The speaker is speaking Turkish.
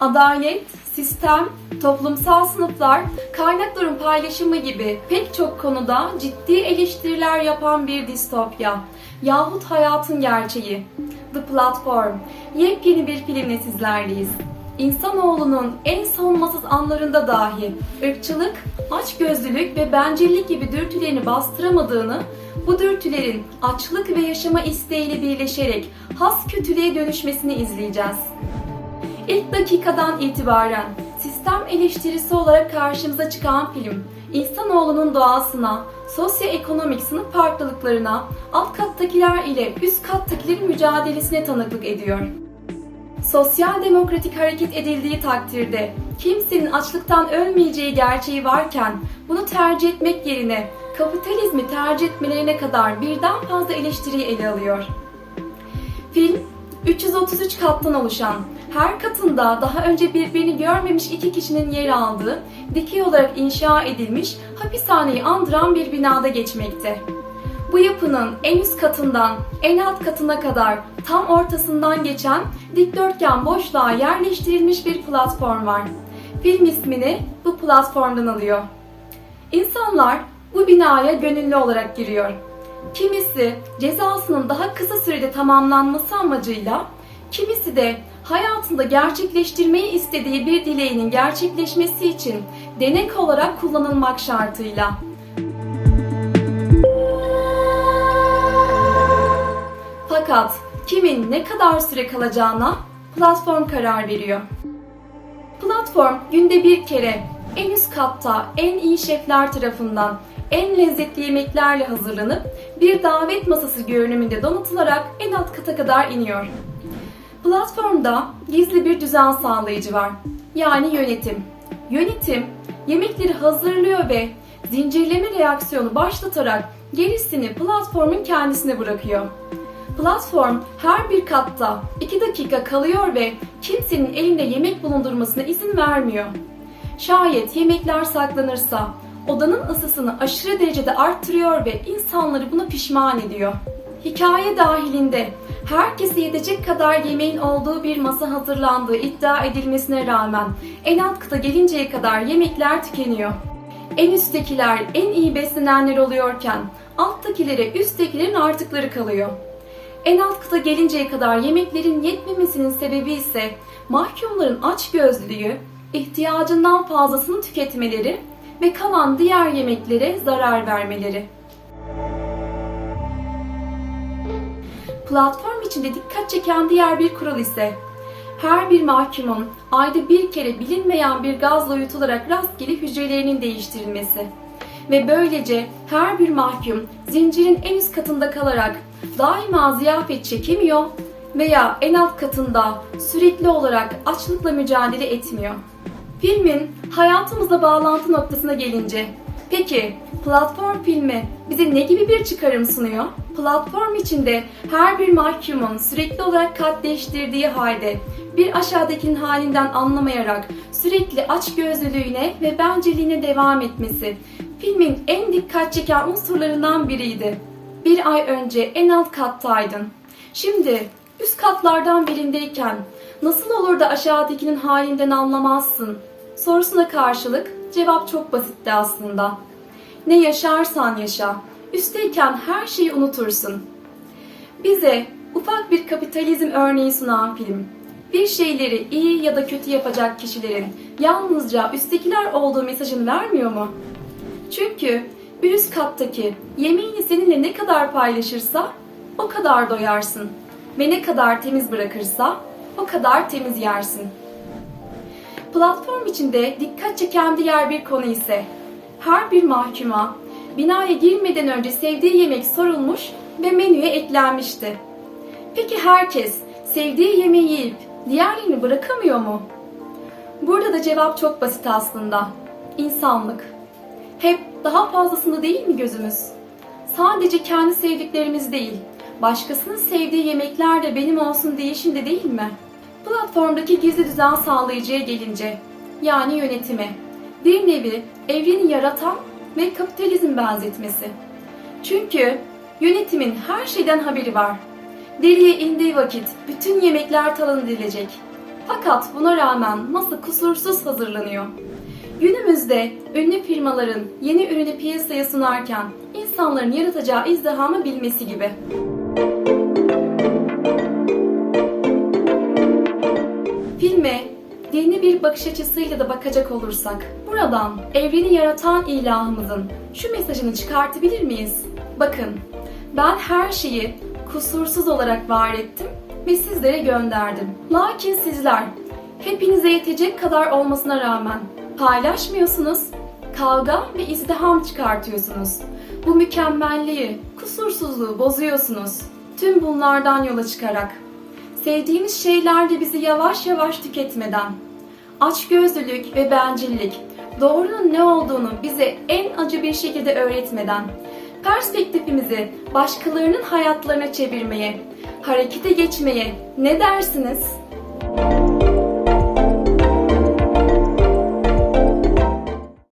Adalet, sistem, toplumsal sınıflar, kaynakların paylaşımı gibi pek çok konuda ciddi eleştiriler yapan bir distopya yahut hayatın gerçeği. The Platform, yepyeni bir filmle sizlerleyiz. İnsanoğlunun en savunmasız anlarında dahi ırkçılık, açgözlülük ve bencillik gibi dürtülerini bastıramadığını, bu dürtülerin açlık ve yaşama isteğiyle birleşerek has kötülüğe dönüşmesini izleyeceğiz. İlk dakikadan itibaren sistem eleştirisi olarak karşımıza çıkan film, insanoğlunun doğasına, sosyoekonomik sınıf farklılıklarına, alt kattakiler ile üst kattakilerin mücadelesine tanıklık ediyor. Sosyal demokratik hareket edildiği takdirde kimsenin açlıktan ölmeyeceği gerçeği varken bunu tercih etmek yerine kapitalizmi tercih etmelerine kadar birden fazla eleştiriyi ele alıyor. Film 333 kattan oluşan, her katında daha önce birbirini görmemiş iki kişinin yer aldığı, dikey olarak inşa edilmiş, hapishaneyi andıran bir binada geçmekte. Bu yapının en üst katından en alt katına kadar tam ortasından geçen dikdörtgen boşluğa yerleştirilmiş bir platform var. Film ismini bu platformdan alıyor. İnsanlar bu binaya gönüllü olarak giriyor. Kimisi cezasının daha kısa sürede tamamlanması amacıyla, kimisi de hayatında gerçekleştirmeyi istediği bir dileğinin gerçekleşmesi için denek olarak kullanılmak şartıyla. Fakat kimin ne kadar süre kalacağına platform karar veriyor. Platform günde bir kere en üst katta en iyi şefler tarafından en lezzetli yemeklerle hazırlanıp bir davet masası görünümünde donatılarak en alt kata kadar iniyor. Platformda gizli bir düzen sağlayıcı var. Yani yönetim. Yönetim yemekleri hazırlıyor ve zincirleme reaksiyonu başlatarak gerisini platformun kendisine bırakıyor. Platform her bir katta 2 dakika kalıyor ve kimsenin elinde yemek bulundurmasına izin vermiyor. Şayet yemekler saklanırsa odanın ısısını aşırı derecede arttırıyor ve insanları buna pişman ediyor. Hikaye dahilinde herkese yetecek kadar yemeğin olduğu bir masa hazırlandığı iddia edilmesine rağmen en alt kıta gelinceye kadar yemekler tükeniyor. En üsttekiler en iyi beslenenler oluyorken alttakilere üsttekilerin artıkları kalıyor. En alt kıta gelinceye kadar yemeklerin yetmemesinin sebebi ise mahkumların açgözlülüğü, ihtiyacından fazlasını tüketmeleri ve kalan diğer yemeklere zarar vermeleri. Platform içinde dikkat çeken diğer bir kural ise her bir mahkumun ayda bir kere bilinmeyen bir gazla uyutularak rastgele hücrelerinin değiştirilmesi ve böylece her bir mahkum zincirin en üst katında kalarak daima ziyafet çekemiyor veya en alt katında sürekli olarak açlıkla mücadele etmiyor. Filmin hayatımızla bağlantı noktasına gelince, peki platform filmi bize ne gibi bir çıkarım sunuyor? Platform içinde her bir mahkumun sürekli olarak kat değiştirdiği halde bir aşağıdakinin halinden anlamayarak sürekli açgözlülüğüne ve bencilliğine devam etmesi filmin en dikkat çeken unsurlarından biriydi. Bir ay önce en alt kattaydın. Şimdi üst katlardan birindeyken nasıl olur da aşağıdakinin halinden anlamazsın? Sorusuna karşılık cevap çok basitti aslında. Ne yaşarsan yaşa, üstteyken her şeyi unutursun. Bize ufak bir kapitalizm örneği sunan film, bir şeyleri iyi ya da kötü yapacak kişilerin yalnızca üsttekiler olduğu mesajını vermiyor mu? Çünkü bir üst kattaki yemeğini seninle ne kadar paylaşırsa o kadar doyarsın ve ne kadar temiz bırakırsa o kadar temiz yersin. Platform içinde dikkat çeken diğer bir konu ise her bir mahkuma binaya girmeden önce sevdiği yemek sorulmuş ve menüye eklenmişti. Peki herkes sevdiği yemeği yiyip diğerlerini bırakamıyor mu? Burada da cevap çok basit aslında. İnsanlık. Hep daha fazlasında değil mi gözümüz? Sadece kendi sevdiklerimiz değil, başkasının sevdiği yemekler de benim olsun değişinde değil mi? Platformdaki gizli düzen sağlayıcıya gelince, yani yönetimi, bir nevi evreni yaratan ve kapitalizm benzetmesi. Çünkü yönetimin her şeyden haberi var. Deliye indiği vakit bütün yemekler talan edilecek. Fakat buna rağmen masa kusursuz hazırlanıyor. Günümüzde ünlü firmaların yeni ürünü piyasaya sunarken insanların yaratacağı izdihamı bilmesi gibi. Filme dini bir bakış açısıyla da bakacak olursak, buradan evreni yaratan ilahımızın şu mesajını çıkartabilir miyiz? Bakın, ben her şeyi kusursuz olarak var ettim ve sizlere gönderdim. Lakin sizler hepinize yetecek kadar olmasına rağmen paylaşmıyorsunuz, kavga ve izdiham çıkartıyorsunuz. Bu mükemmelliği, kusursuzluğu bozuyorsunuz. Tüm bunlardan yola çıkarak Sevdiğimiz şeyler de bizi yavaş yavaş tüketmeden, açgözlülük ve bencillik, doğrunun ne olduğunu bize en acı bir şekilde öğretmeden, perspektifimizi başkalarının hayatlarına çevirmeye, harekete geçmeye ne dersiniz?